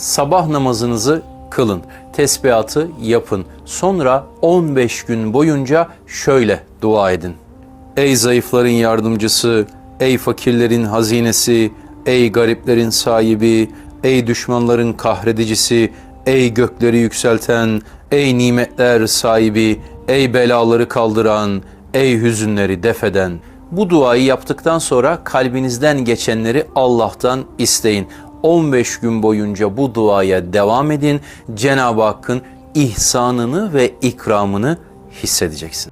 Sabah namazınızı kılın, tesbihatı yapın. Sonra 15 gün boyunca şöyle dua edin. Ey zayıfların yardımcısı, ey fakirlerin hazinesi, ey gariplerin sahibi, ey düşmanların kahredicisi, ey gökleri yükselten, ey nimetler sahibi, ey belaları kaldıran, ey hüzünleri defeden. Bu duayı yaptıktan sonra kalbinizden geçenleri Allah'tan isteyin. 15 gün boyunca bu duaya devam edin. Cenab-ı Hakk'ın ihsanını ve ikramını hissedeceksin.